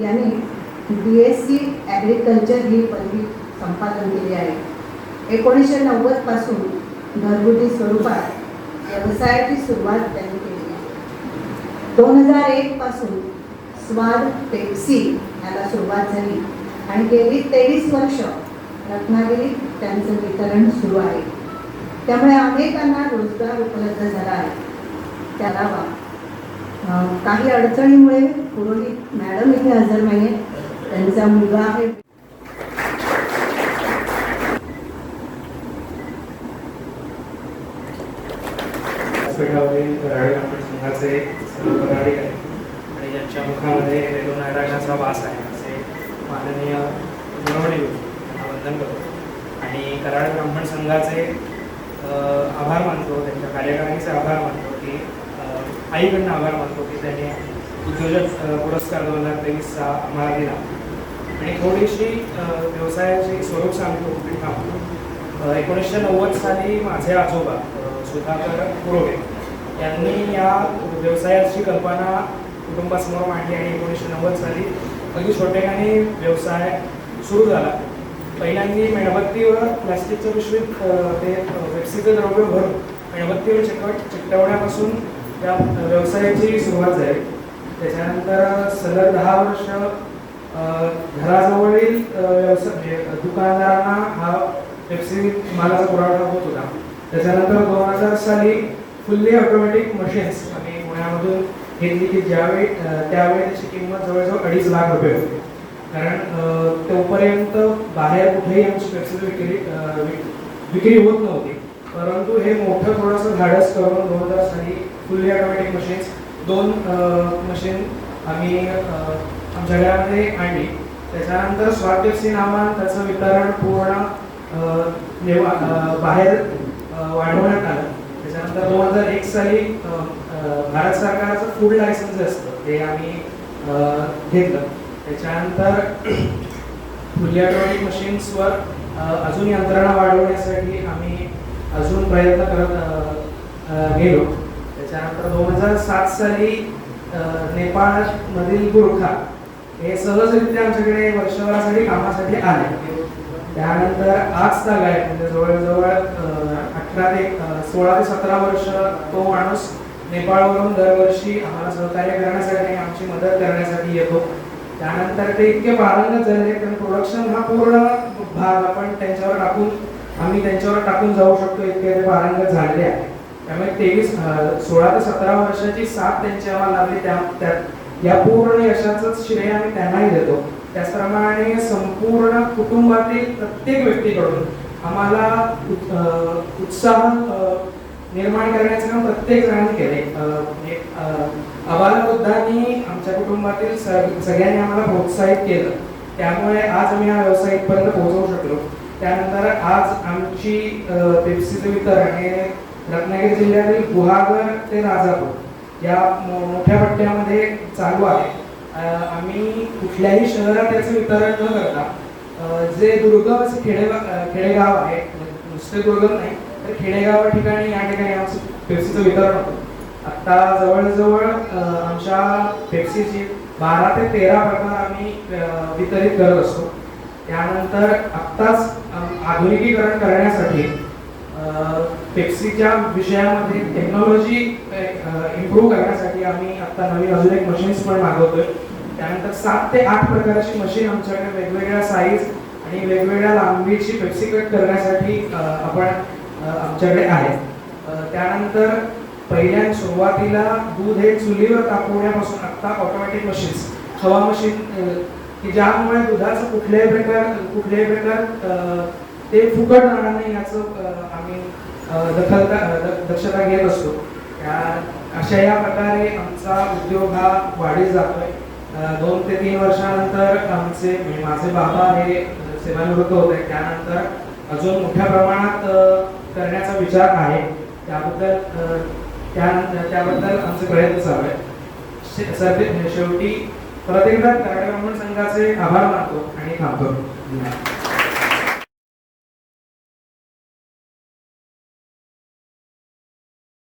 यांनी B S C agriculture ही पदवी संपादन केली आहे. एकोणीसशे नव्वदपासून घरगुती स्वरूपात व्यवसायाची सुरुवात त्यांनी केली आहे. दोन हजार एकपासून स्वाद पेप्सी याला सुरुवात झाली आणि गेली तेवीस वर्ष रत्नागिरीत त्यांचं वितरण सुरू आहे. त्यामुळे अनेकांना रोजगार उपलब्ध झाला आहे. त्याला वा काही अडचणीमुळे पुरोहित मॅडम इथे हजर नाही आहेत त्यांचा मुलगा आहे. व्यासपीठावरील ब्राह्मण संघाचे सर्व पदाधिकारी आणि ज्यांच्या मुखामध्ये वेदोनारायणाचा वास आहे. असे माननीय गुणवणी यांना वंदन करतो. आणि कराड ब्राह्मण संघाचे आभार मानतो. त्यांच्या कार्यकारिणीचे आभार मानतो की आईकडनं आभार मानतो की त्यांनी उद्योजक पुरस्कार दोन हजार तेवीसचा आम्हाला दिला. आणि थोडीशी व्यवसायाचे स्वरूप सांगतो की थांबतो. एकोणीसशे नव्वद साली माझे आजोबा सुधाकर पुरोगे यांनी या व्यवसायाची कल्पना कुटुंबासमोर मांडली आणि एकोणीसशे नव्वद साली अगदी छोट्याने व्यवसाय सुरू झाला. पहिल्यांदी मेणबत्तीवर प्लास्टिकच्या पिशवीत ते अ, द्रव्य भरून मेणबत्तीवर चिकट चिकटवण्यापासून त्या व्यवसायाची सुरुवात झाली त्याच्यानंतर सलग दहा वर्ष घराजवळील व्यवसाय म्हणजे दुकानदारांना हा पेप्सी मालाचा पुरवठा होत होता. त्याच्यानंतर दोन हजार साली फुल्ली ऑटोमॅटिक मशीन्स आम्ही पुण्यामधून घेतली की ज्यावेळी त्यावेळी त्याची किंमत जवळजवळ अडीच लाख रुपये होती. कारण तोपर्यंत बाहेर कुठेही आमची पेप्सी विक्री विक- विक्री होत नव्हती. परंतु हे मोठं थोडंसं धाडस करून दोन हजार साली फुल्ली ऑटोमॅटिक मशीन्स दोन मशीन आम्ही आमच्या घरामध्ये आणली. त्याच्यानंतर स्वाद नामान त्याचं वितरण पूर्ण बाहेर वाढवण्यात आलं. त्याच्यानंतर दोन हजार एक साली भारत सरकारचं फूड लायसन्स जे असतं ते आम्ही घेतलं. त्याच्यानंतर फुल्ली ऑटोमॅटिक मशीन्सवर अजून यंत्रणा वाढवण्यासाठी आम्ही अजून प्रयत्न करत गेलो. त्याच्यानंतर दोन हजार सात साली नेपाळ नेपाळमधील गुरखा हे सहजरित्या आमच्याकडे वर्षभरासाठी कामासाठी आले. त्यानंतर आज ताग आहे म्हणजे जवळजवळ अठरा ते सोळा ते सतरा वर्ष तो माणूस नेपाळवरून दरवर्षी आम्हाला सहकार्य करण्यासाठी आमची मदत करण्यासाठी येतो. त्यानंतर ते इतके पारंगत झाले कारण प्रोडक्शन हा पूर्ण भाग आपण त्यांच्यावर टाकून आम्ही त्यांच्यावर टाकून जाऊ शकतो इतके ते पारंगत झालेले आहे. त्यामुळे तेवीस सोळा ते सतरा वर्षाची साथ त्यांची आम्हाला लाभली त्या या पूर्ण यशाचंच श्रेय आम्ही त्यांनाही देतो. त्याचप्रमाणे संपूर्ण कुटुंबातील प्रत्येक व्यक्तीकडून आम्हाला उत्साह निर्माण करण्याचं काम प्रत्येक जणांनी केले. अ, म्हणजे, अबालवृद्धांनी आमच्या कुटुंबातील सगळ्यांनी आम्हाला प्रोत्साहित केलं. त्यामुळे आज आम्ही हा व्यवसाय इथपर्यंत पोहोचवू शकलो. त्यानंतर आज आमची पेप्सीचं वितरण हे रत्नागिरी जिल्ह्यातील गुहागर ते राजापूर या मो- मोठ्या पट्ट्यामध्ये चालू आहे. आम्ही कुठल्याही शहरात याचं वितरण न करता जे दुर्गम असे खेडेगाव खेडेगाव आहे नुसते दुर्गम नाही तर खेडेगाव ठिकाणी या ठिकाणी आमचं पेप्सीचं वितरण होतं. आत्ता जवळजवळ आमच्या पेप्सीची बारा ते तेरा प्रकार आम्ही वितरित करत असतो. त्यानंतर आत्ताच आधुनिकीकरण करण्यासाठी पेप्सीच्या विषयामध्ये टेक्नॉलॉजी इम्प्रूव्ह करण्यासाठी आम्ही आता नवीन अजून एक मशीन्स पण मागवतोय. त्यानंतर सात ते आठ प्रकारची मशीन आमच्याकडे वेगवेगळ्या साईज आणि वेगवेगळ्या लांबीची पेप्सी कट करण्यासाठी आपण आमच्याकडे आहे. त्यानंतर पहिल्या सुरुवातीला दूध हे चुलीवर तापवण्यापासून आता ऑटोमॅटिक मशीन्स हवा मशीन की ज्यामुळे दुधाचं कुठल्याही प्रकार कुठल्याही प्रकार ते फुकट राहणार नाही याचं आम्ही दखलता दक्षता घेत असतो. त्या अशा या प्रकारे आमचा उद्योग हा वाढीत जातोय. दोन ते तीन वर्षानंतर आमचे म्हणजे माझे बाबा हे सेवानिवृत्त होते त्यानंतर अजून मोठ्या प्रमाणात करण्याचा विचार आहे. त्याबद्दल त्या त्याबद्दल आमचे प्रयत्न चालू आहेत. सर्वे म्हणजे शेवटी परत एकदा संघाचे आभार मानतो आणि थांबतो धन्यवाद.